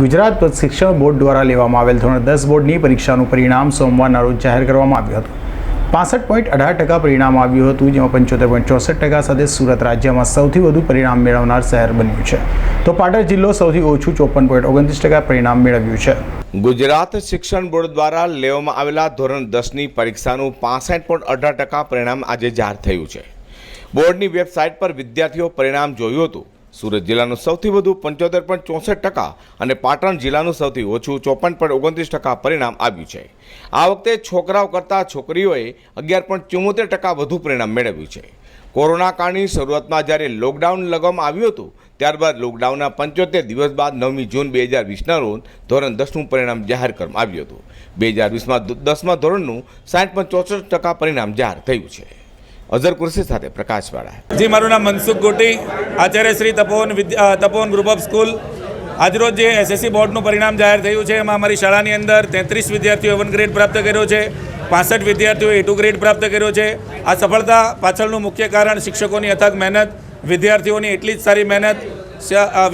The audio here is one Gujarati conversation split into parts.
ગુજરાત શિક્ષણ બોર્ડ દ્વારા લેવામાં આવેલ ધોરણ દસ બોર્ડની પરીક્ષાનું પરિણામ સોમવારના રોજ જાહેર કરવામાં આવ્યું હતું. પાસઠ પોઈન્ટ અઢાર ટકા પરિણામ આવ્યું હતું, જેમાં પંચોતેર પોઈન્ટ ચોસઠ ટકા સાથે સુરત રાજ્યમાં સૌથી વધુ પરિણામ મેળવનાર શહેર બન્યું છે. તો પાટણ જિલ્લો સૌથી ઓછું ચોપન પોઈન્ટ ઓગણત્રીસ ટકા પરિણામ મેળવ્યું છે. ગુજરાત શિક્ષણ બોર્ડ દ્વારા લેવામાં આવેલા ધોરણ દસની પરીક્ષાનું પાસઠ પોઈન્ટ અઢાર ટકા પરિણામ આજે જાહેર થયું છે. બોર્ડની વેબસાઇટ પર વિદ્યાર્થીઓ પરિણામ જોયું હતું. સુરત જિલ્લાનું સૌથી વધુ પંચોતેર પોઈન્ટ ચોસઠ ટકા અને પાટણ જિલ્લાનું સૌથી ઓછું ચોપન પોઈન્ટ ઓગણત્રીસ ટકા પરિણામ આવ્યું છે. આ વખતે છોકરાઓ કરતાં છોકરીઓએ અગિયાર પોઈન્ટ ચુમ્મોતેર ટકા વધુ પરિણામ મેળવ્યું છે. કોરોના કાળની શરૂઆતમાં જ્યારે લોકડાઉન લગાવવામાં આવ્યું હતું, ત્યારબાદ લોકડાઉનના પંચોતેર દિવસ બાદ નવમી જૂન બે હજાર વીસના રોજ ધોરણ દસનું પરિણામ જાહેર કરવામાં આવ્યું હતું. બે હજાર વીસમાં દસમા ધોરણનું સાઠ પોઈન્ટ ચોસઠ ટકા પરિણામ જાહેર થયું છે. અઝર કુરશી સાથે પ્રકાશવાળા જી, મારું નામ Mansukh Goti, Acharya Shri Tapovan Vidya Tapovan group of school આજરોજ જે એસએસસી બોર્ડનું પરિણામ જાહેર થયું છે, એમાં અમારી શાળાની અંદર તેત્રીસ વિદ્યાર્થીઓ વન ગ્રેડ પ્રાપ્ત કર્યો છે, પાસઠ એ ટુ ગ્રેડ પ્રાપ્ત કર્યો છે. આ સફળતા પાછળનું મુખ્ય કારણ શિક્ષકોની અથક મહેનત, વિદ્યાર્થીઓની એટલી જ સારી મહેનત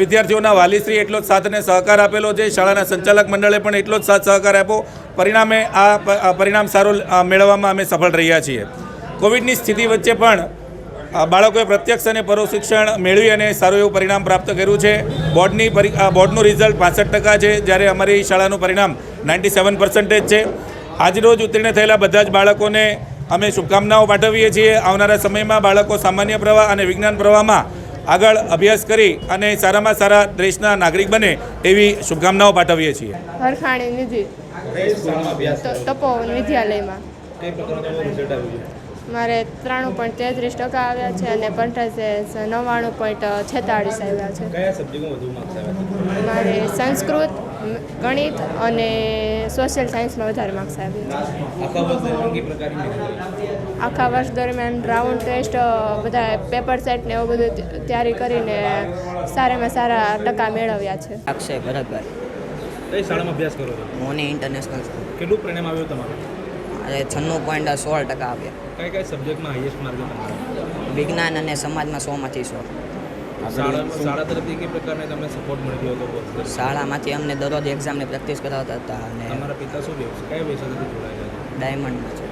વિદ્યાર્થીઓના વાલીશ્રી એટલો જ સાથને સહકાર આપેલો છે, શાળાના સંચાલક મંડળે પણ એટલો જ સાથ સહકાર આપ્યો. પરિણામે આ પરિણામ સારું મેળવવામાં અમે સફળ રહ્યા છીએ. કોવિડની સ્થિતિ વચ્ચે પણ બાળકોએ પ્રત્યક્ષ અને પરો શિક્ષણ મેળવી અને સારું એવું પરિણામ પ્રાપ્ત કર્યું છે. બોર્ડની બોર્ડનું રિઝલ્ટ પાસઠ ટકા છે જ્યારે અમારી શાળાનું પરિણામ નાઇન્ટી સેવન પર્સન્ટેજ છે. આજરોજ ઉત્તીર્ણ થયેલા બધા જ બાળકોને અમે શુભકામનાઓ પાઠવીએ છીએ. આવનારા સમયમાં બાળકો સામાન્ય પ્રવાહ અને વિજ્ઞાન પ્રવાહમાં આગળ અભ્યાસ કરી અને સારામાં સારા દેશના નાગરિક બને એવી શુભકામનાઓ પાઠવીએ છીએ. હરખાણી નિધિ. તપોવન વિદ્યાલયમાં. મારે ત્રાણું પોઈન્ટ તેત્રીસ ટકા આવ્યા છે અને પર્સન્ટેજ નવ્વાણું પોઈન્ટ છેતાળીસ આવ્યા છે. કયા સબ્જેક્ટમાં વધુ માર્ક્સ આવ્યા મારે સંસ્કૃત ગણિત અને સોશિયલ સાયન્સમાં વધારે માર્ક્સ આવ્યા છે? આખા વર્ષ દરમિયાન રાઉન્ડ ટેસ્ટ બધા પેપર સેટ ને એવું બધું તૈયારી કરીને સારામાં સારા ટકા મેળવ્યા છે. અક્ષય ભરતભાઈ. કઈ શાળામાં અભ્યાસ કરો છો? Moni international school. કેટલું પ્રેરણા આવ્યું તમારું? આજે છન્નું પોઈન્ટ સોળ ટકા આવ્યા. કઈ કઈ સબ્જેક્ટમાં હાઈએસ્ટ માર્ક તમારા? વિજ્ઞાન અને સમાજમાં સોમાંથી સો શાળા શાળા તરફથી કઈ પ્રકારને તમને સપોર્ટ મળ્યો હતો શાળામાંથી અમને દરરોજ એક્ઝામની પ્રેક્ટિસ કરાવતા હતા અને તમારા પિતા શું વ્યવસાય કયા વ્યવસાયથી જોડાયેલા ડાયમંડમાં છે.